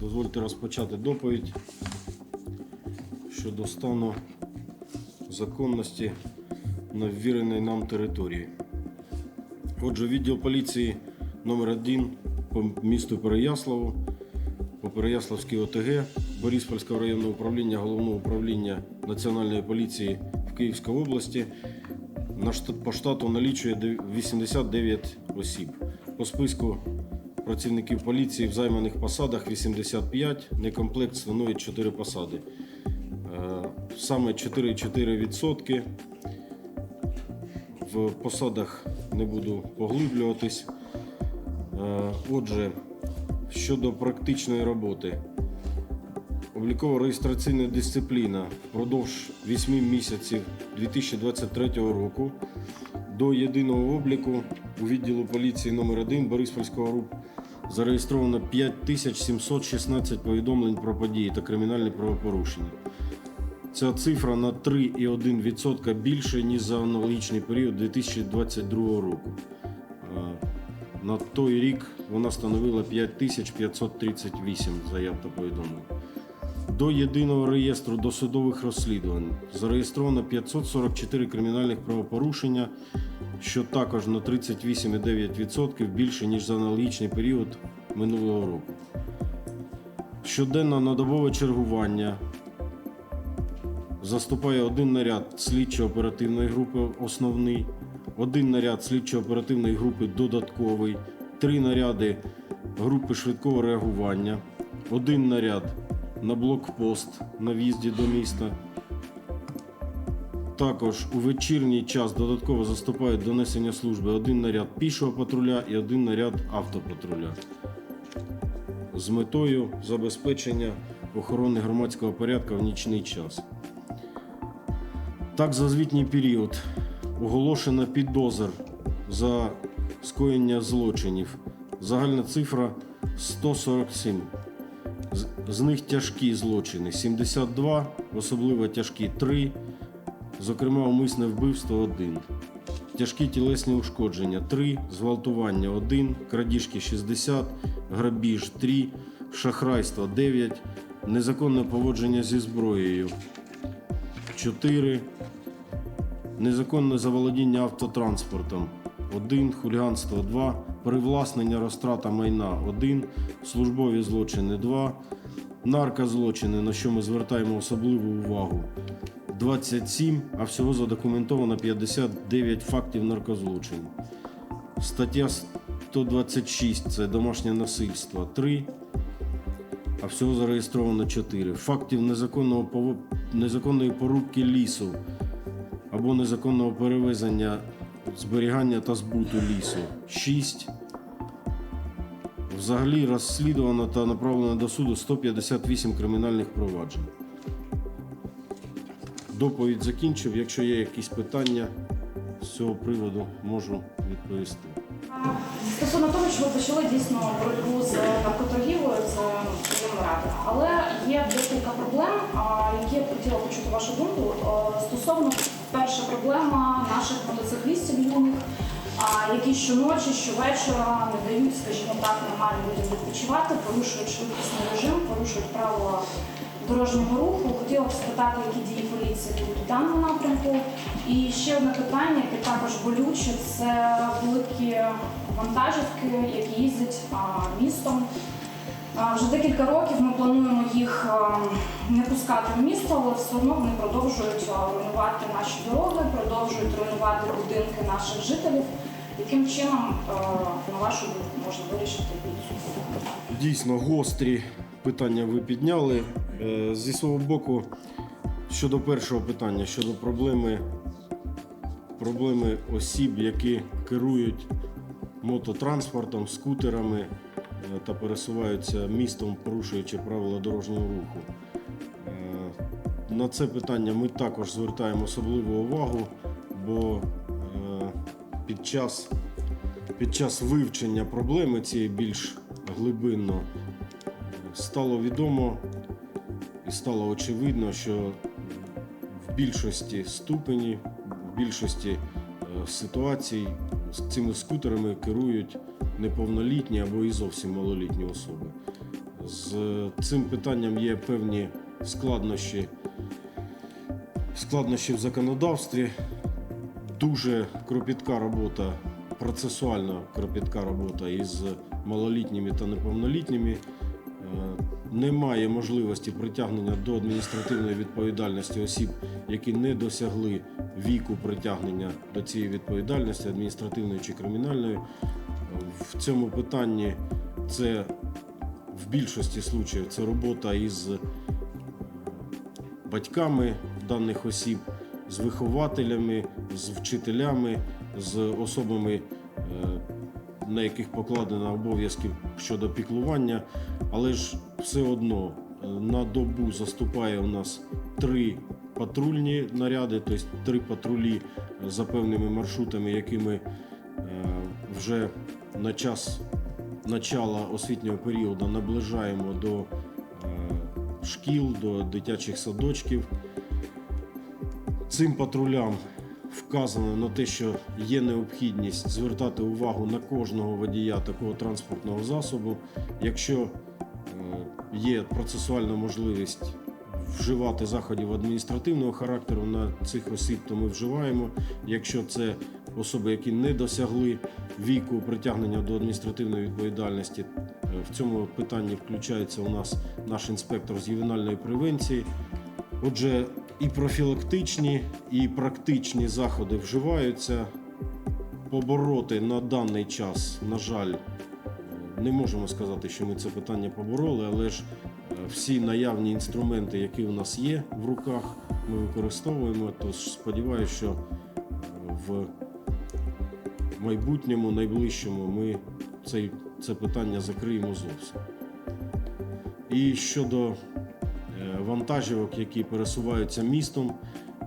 Дозвольте розпочати доповідь щодо стану законності на ввіреної нам території. Отже, відділ поліції номер 1 по місту Переяславу, по Переяславській ОТГ, Бориспільського районного управління Головного управління Національної поліції в Київській області по штату налічує 89 осіб. По списку працівників поліції в займаних посадах 85, некомплект становить 4 посади. Е, Саме 4,4% в посадах не буду поглиблюватись. Е, Отже, щодо практичної роботи. Обліково-реєстраційна дисципліна впродовж 8 місяців 2023 року до єдиного обліку у відділу поліції номер 1 Бориспільського РУП зареєстровано 5716 повідомлень про події та кримінальні правопорушення. Ця цифра на 3,1% більше, ніж за аналогічний період 2022 року. На той рік вона становила 5538 заяв та повідомлень. До єдиного реєстру досудових розслідувань зареєстровано 544 кримінальних правопорушення, що також на 38,9% більше, ніж за аналогічний період минулого року. Щоденно на добове чергування заступає один наряд слідчо-оперативної групи основний, один наряд слідчо-оперативної групи додатковий, три наряди групи швидкого реагування, один наряд на блокпост на в'їзді до міста. Також у вечірній час додатково заступають до несення служби один наряд пішого патруля і один наряд автопатруля з метою забезпечення охорони громадського порядку в нічний час. Так, за звітній період оголошено підозр за скоєння злочинів. Загальна цифра 147. З, них тяжкі злочини. 72, особливо тяжкі 3, зокрема умисне вбивство 1. Тяжкі тілесні ушкодження 3, зґвалтування 1, крадіжки 60, грабіж 3, шахрайство 9, незаконне поводження зі зброєю 4, незаконне заволодіння автотранспортом 1, хуліганство 2, привласнення розтрата майна 1, службові злочини 2, наркозлочини, на що ми звертаємо особливу увагу 27, а всього задокументовано 59 фактів наркозлочинів. Стаття 126 це домашнє насильство 3, а всього зареєстровано 4. Фактів незаконного незаконної порубки лісу або незаконного перевезення, зберігання та збуту лісу 6. Взагалі розслідувано та направлено до суду 158 кримінальних проваджень. Доповідь закінчив. Якщо є якісь питання з цього приводу, можу відповісти. Стосовно того, що ви почали дійсно боротьбу з наркоторгівлею, з своїм ради. Але є декілька проблем, які я хотіла почути вашу думку. Е, Стосовно перша проблема наших мотоциклістів юних, які щоночі, щовечора не дають, скажімо так, нормально людям відпочивати, порушують швидкісний режим, порушують правила дорожнього руху. Хотіла б спитати, які дії поліції будуть у даному напрямку. І ще одне питання, яке також болюче, це великі вантажівки, які їздять містом. Вже декілька років ми плануємо їх не пускати в місто, але все одно вони продовжують руйнувати наші дороги, продовжують руйнувати будинки наших жителів. Яким чином, на вашу думку, можна вирішити цю Дійсно гострі питання ви підняли. Е, Зі свого боку, щодо першого питання, щодо проблеми, проблеми осіб, які керують мототранспортом, скутерами е, та пересуваються містом, порушуючи правила дорожнього руху. Е, На це питання ми також звертаємо особливу увагу, бо е, під час під час вивчення проблеми цієї більш глибинно стало відомо і стало очевидно, що в більшості ступені, в більшості ситуацій цими скутерами керують неповнолітні або і зовсім малолітні особи. З цим питанням є певні складнощі, складнощі в законодавстві, дуже кропітка робота, процесуальна кропітка робота із малолітніми та неповнолітніми. Е, Немає можливості притягнення до адміністративної відповідальності осіб, які не досягли віку притягнення до цієї відповідальності, адміністративної чи кримінальної. В цьому питанні це в більшості случаїв це робота із батьками даних осіб, з вихователями, з вчителями, з особами, е, на яких покладено обов'язки щодо піклування, але ж все одно е, на добу заступає у нас три патрульні наряди, тобто три патрулі е, за певними маршрутами, якими е, вже на час начала освітнього періоду наближаємо до е, шкіл, до дитячих садочків. Цим патрулям вказано на те, що є необхідність звертати увагу на кожного водія такого транспортного засобу. Якщо є процесуальна можливість вживати заходів адміністративного характеру на цих осіб, то ми вживаємо. Якщо це особи, які не досягли віку притягнення до адміністративної відповідальності, е, в цьому питанні включається у нас наш інспектор з ювенальної превенції. Отже, і профілактичні, і практичні заходи вживаються. Побороти на даний час, на жаль, не можемо сказати, що ми це питання побороли, але ж е, всі наявні інструменти, які у нас є в руках, ми використовуємо. Тож сподіваюся, що в майбутньому, найближчому, ми цей, це питання закриємо зовсім. І щодо е, вантажівок, які пересуваються містом.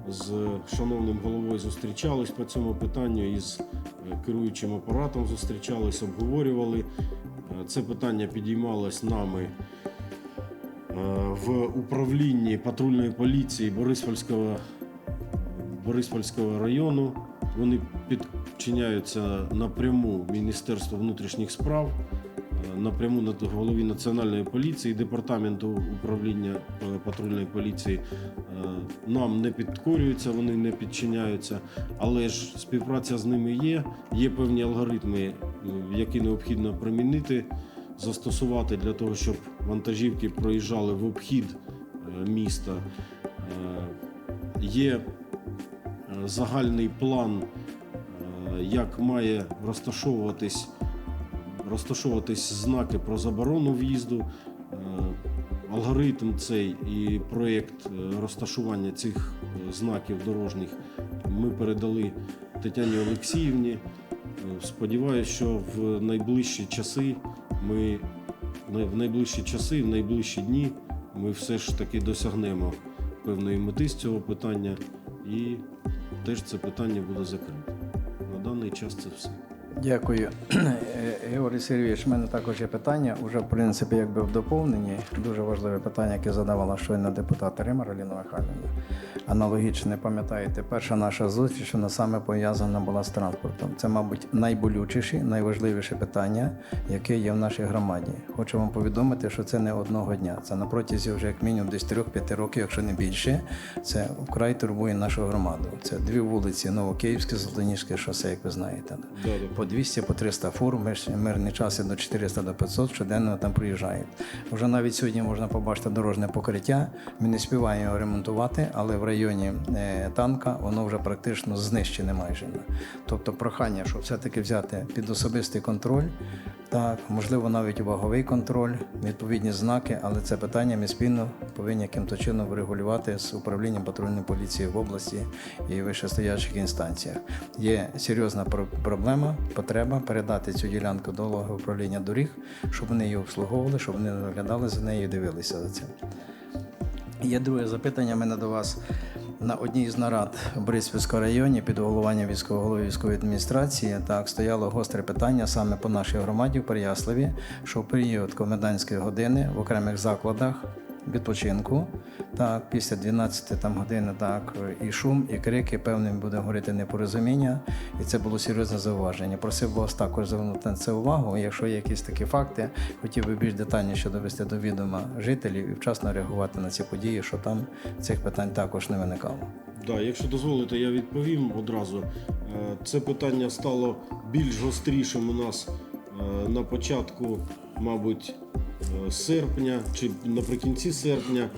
З шановним головою зустрічались по цьому питанню із е, керуючим апаратом зустрічались, обговорювали. Е, Це питання підіймалось нами в управлінні патрульної поліції Бориспольського, Бориспольського району. Вони підчиняються напряму Міністерству внутрішніх справ е, напряму на голові національної поліції, департаменту управління е, патрульної поліції е, нам не підкорюються, вони не підчиняються, але ж співпраця з ними є. Є певні алгоритми, е, які необхідно примінити, застосувати для того, щоб вантажівки проїжджали в обхід е, міста. Е, Є е, загальний план, як має розташовуватись розташовуватись знаки про заборону в'їзду. Алгоритм цей і проєкт розташування цих знаків дорожніх ми передали Тетяні Олексіївні. Сподіваюся, що в найближчі часи ми в найближчі часи, в найближчі дні ми все ж таки досягнемо певної мети з цього питання, і теж це питання буде закрите. На даний час це все. Дякую. Е, Георгій Сергійович, в мене також є питання. Уже в принципі, якби в доповненні. Дуже важливе питання, яке задавала щойно депутат Римар Аліна Михайлівна. Аналогічне, пам'ятаєте, перша наша зустріч вона саме пов'язана була з транспортом. Це, мабуть, найболючіше, найважливіше питання, яке є в нашій громаді. Хочу вам повідомити, що це не одного дня. Це на протязі вже як мінімум десь 3-5 років, якщо не більше. Це вкрай турбує нашу громаду. Це дві вулиці Новокиївське, Золотоніжське шосе, як ви знаєте. По 200, по 300 фур, мир- мирний час до 400 до 500 щоденно там приїжджають. Вже навіть сьогодні можна побачити дорожне покриття. Ми не співаємо його ремонтувати, але в районі е, танка воно вже практично знищене майже. Тобто прохання, щоб все-таки взяти під особистий контроль, так, можливо, навіть ваговий контроль, відповідні знаки, але це питання ми спільно повинні яким-то чином врегулювати з управлінням патрульної поліції в області і вищестоячих інстанціях. Є серйозна проблема, потреба передати цю ділянку до управління доріг, щоб вони її обслуговували, щоб вони наглядали за нею і дивилися за цим. Є друге запитання в мене до вас. На одній з нарад в Бориспільському районі під головуванням військового голови військової адміністрації так стояло гостре питання саме по нашій громаді в Переяславі, що в період комендантської години в окремих закладах відпочинку. Так, після 12 там години, так, і шум, і крики, певним буде говорити непорозуміння, і це було серйозне зауваження. Просив вас також звернути на це увагу. Якщо є якісь такі факти, хотів би більш детальніше довести до відома жителів і вчасно реагувати на ці події, що там цих питань також не виникало. Да, якщо дозволите, я відповім одразу. Е, Це питання стало більш гострішим у нас е, на початку, мабуть, е, серпня чи наприкінці серпня.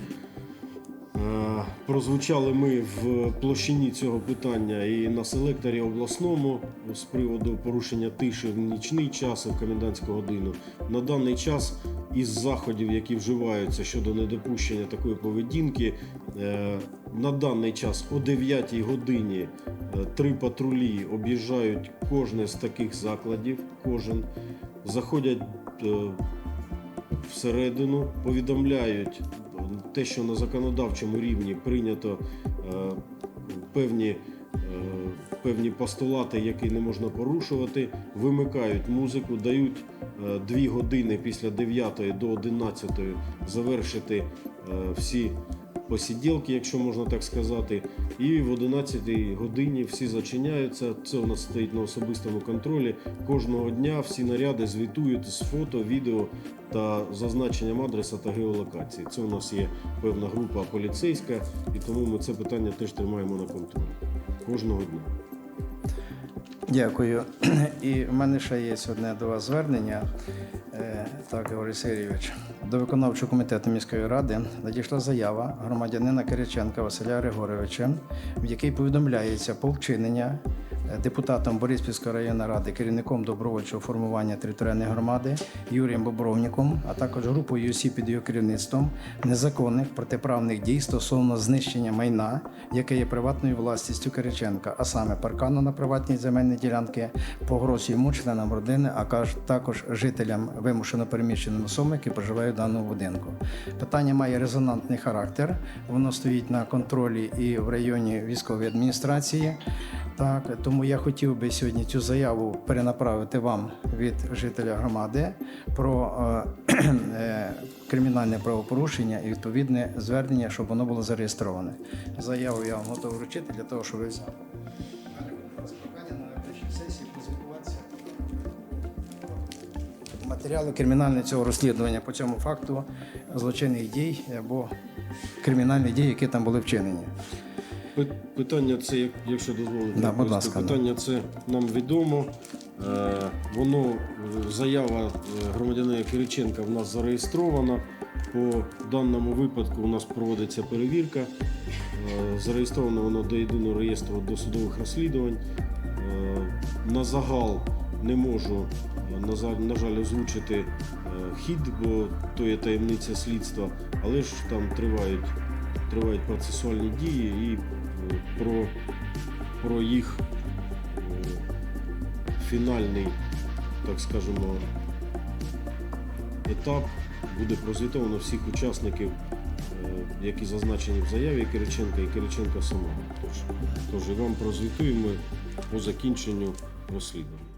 Е, Прозвучали ми в площині цього питання і на селекторі обласному з приводу порушення тиші в нічний час і в комендантську годину. На даний час із заходів, які вживаються щодо недопущення такої поведінки, е, на даний час о 9 годині три патрулі об'їжджають кожне з таких закладів. Кожен заходять всередину, повідомляють те, що на законодавчому рівні прийнято е, певні, е, певні постулати, які не можна порушувати, вимикають музику, дають е, дві години після 9 до 11 завершити е, всі посіділки, якщо можна так сказати. І в 11 годині всі зачиняються. Це у нас стоїть на особистому контролі. Кожного дня всі наряди звітують з фото, відео та зазначенням адреса та геолокації. Це у нас є певна група поліцейська, і тому ми це питання теж тримаємо на контролі кожного дня. Дякую. І в мене ще є одне до вас звернення. Е, Так, Григорій Сергійович. До виконавчого комітету міської ради надійшла заява громадянина Кириченка Василя Григоровича, в якій повідомляється про вчинення депутатом Бориспільської районної ради, керівником добровольчого формування територіальної громади Юрієм Бобровніком, а також групою осіб під його керівництвом незаконних протиправних дій стосовно знищення майна, яке є приватною власністю Кириченка, а саме паркану на приватній земельній ділянці, погроз йому, членам родини, а також жителям вимушено переміщеним особам, які проживають в даному будинку. Питання має резонантний характер. Воно стоїть на контролі і в районі військової адміністрації. Так, тому я хотів би сьогодні цю заяву перенаправити вам від жителя громади про е, е, кримінальне правопорушення і відповідне звернення, щоб воно було зареєстроване. Заяву я вам готовий вручити для того, щоб ви взяли. Матеріали кримінального цього розслідування по цьому факту злочинних дій або кримінальних дій, які там були вчинені. Пи- Питання це, як- якщо дозволите, Да, будь ласка, да. питання це нам відомо. Е, Воно е, заява е, громадянина Кириченка в нас зареєстрована. По даному випадку у нас проводиться перевірка. Зареєстровано воно до єдиного реєстру досудових розслідувань. На загал не можу, на, жаль, озвучити хід, бо то є таємниця слідства, але ж там тривають тривають процесуальні дії і про, про їх е, фінальний, так скажемо, етап буде прозвітовано всіх учасників, е, які зазначені в заяві Кириченка і Кириченка самого. Тож, тож і вам прозвітуємо по закінченню розслідування.